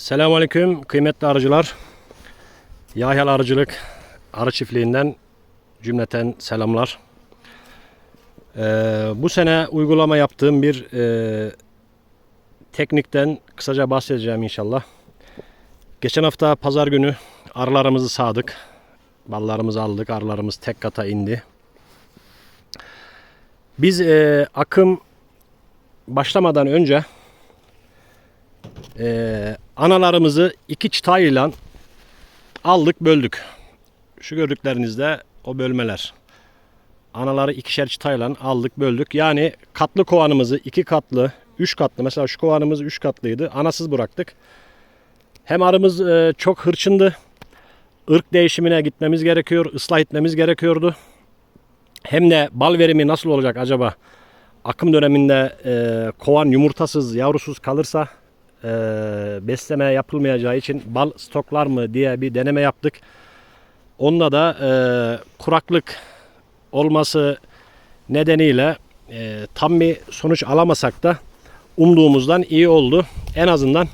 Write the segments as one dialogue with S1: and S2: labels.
S1: Selamünaleyküm kıymetli arıcılar. Yahyal Arıcılık Arı Çiftliği'nden cümleten selamlar. Ee, bu sene uygulama yaptığım bir e, teknikten kısaca bahsedeceğim inşallah. Geçen hafta pazar günü arılarımızı sağdık. Ballarımızı aldık. Arılarımız tek kata indi. Biz e, akım başlamadan önce ee, analarımızı iki çıtayla aldık böldük. Şu gördüklerinizde o bölmeler. Anaları ikişer çıtayla aldık böldük. Yani katlı kovanımızı iki katlı, üç katlı. Mesela şu kovanımız üç katlıydı. Anasız bıraktık. Hem arımız e, çok hırçındı. Irk değişimine gitmemiz gerekiyor. ıslah etmemiz gerekiyordu. Hem de bal verimi nasıl olacak acaba? Akım döneminde e, kovan yumurtasız, yavrusuz kalırsa e, besleme yapılmayacağı için bal stoklar mı diye bir deneme yaptık. Onda da e, kuraklık olması nedeniyle e, tam bir sonuç alamasak da umduğumuzdan iyi oldu. En azından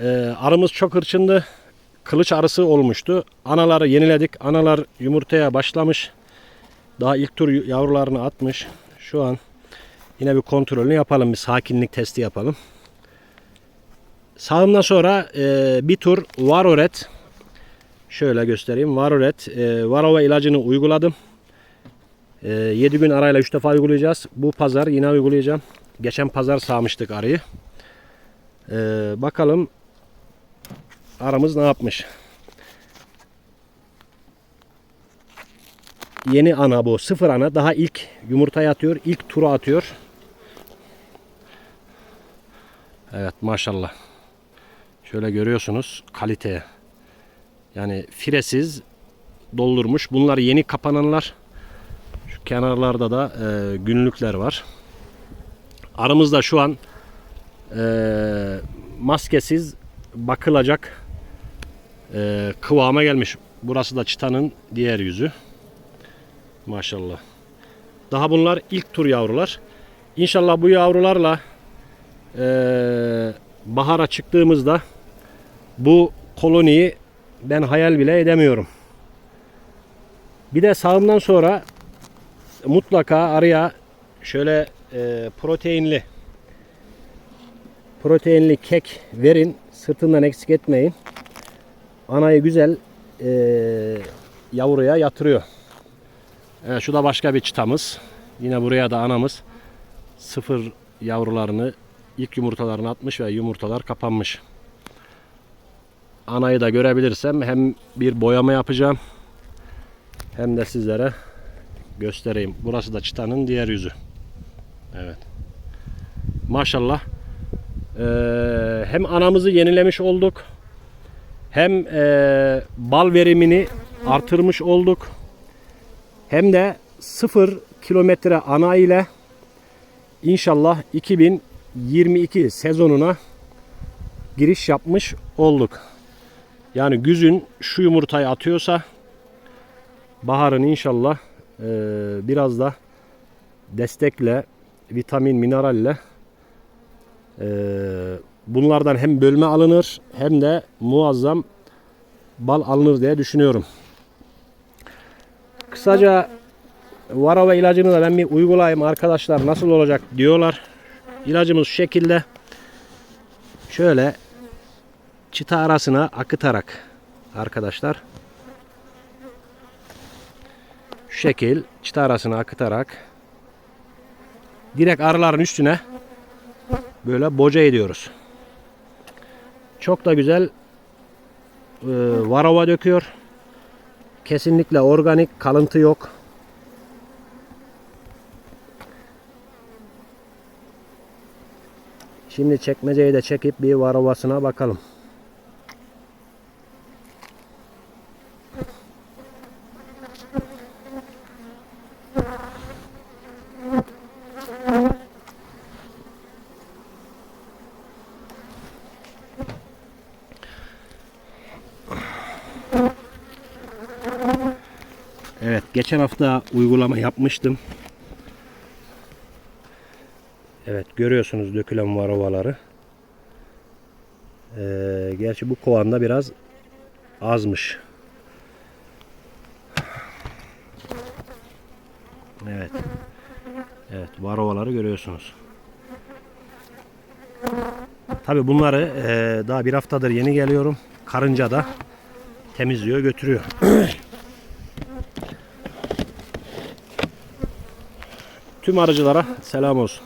S1: e, arımız çok hırçındı. Kılıç arısı olmuştu. Anaları yeniledik. Analar yumurtaya başlamış. Daha ilk tur yavrularını atmış. Şu an yine bir kontrolünü yapalım. Bir sakinlik testi yapalım. Sağımdan sonra e, bir tur Varoret şöyle göstereyim. Varoret e, Varova ilacını uyguladım. E, 7 gün arayla 3 defa uygulayacağız. Bu pazar yine uygulayacağım. Geçen pazar sağmıştık arıyı. E, bakalım aramız ne yapmış. Yeni ana bu. Sıfır ana. Daha ilk yumurtayı atıyor. ilk turu atıyor. Evet maşallah. Şöyle görüyorsunuz kaliteye. Yani firesiz doldurmuş. Bunlar yeni kapananlar. Şu kenarlarda da e, günlükler var. Aramızda şu an e, maskesiz bakılacak e, kıvama gelmiş. Burası da çıtanın diğer yüzü. Maşallah. Daha bunlar ilk tur yavrular. İnşallah bu yavrularla eee bahara çıktığımızda bu koloniyi ben hayal bile edemiyorum. Bir de sağımdan sonra mutlaka araya şöyle e, proteinli proteinli kek verin. Sırtından eksik etmeyin. Anayı güzel e, yavruya yatırıyor. Evet, şu da başka bir çıtamız. Yine buraya da anamız sıfır yavrularını ilk yumurtalarını atmış ve yumurtalar kapanmış. Anayı da görebilirsem hem bir boyama yapacağım hem de sizlere göstereyim. Burası da çıtanın diğer yüzü. Evet. Maşallah. Ee, hem anamızı yenilemiş olduk. Hem e, bal verimini artırmış olduk. Hem de sıfır kilometre ana ile inşallah 2000 22 sezonuna giriş yapmış olduk. Yani güzün şu yumurtayı atıyorsa baharın inşallah e, biraz da destekle, vitamin, mineralle e, bunlardan hem bölme alınır hem de muazzam bal alınır diye düşünüyorum. Kısaca Varava ilacını da ben bir uygulayayım arkadaşlar nasıl olacak diyorlar. İlacımız şu şekilde şöyle çıta arasına akıtarak arkadaşlar şu şekil çıta arasına akıtarak direkt arıların üstüne böyle boca ediyoruz. Çok da güzel e, varova döküyor. Kesinlikle organik kalıntı yok. Şimdi çekmeceyi de çekip bir varovasına bakalım. Evet, geçen hafta uygulama yapmıştım. Evet görüyorsunuz dökülen varovaları. Ee, gerçi bu kovanda biraz azmış. Evet. Evet, varovaları görüyorsunuz. Tabi bunları eee, daha bir haftadır yeni geliyorum. Karınca da temizliyor, götürüyor. Tüm arıcılara selam olsun.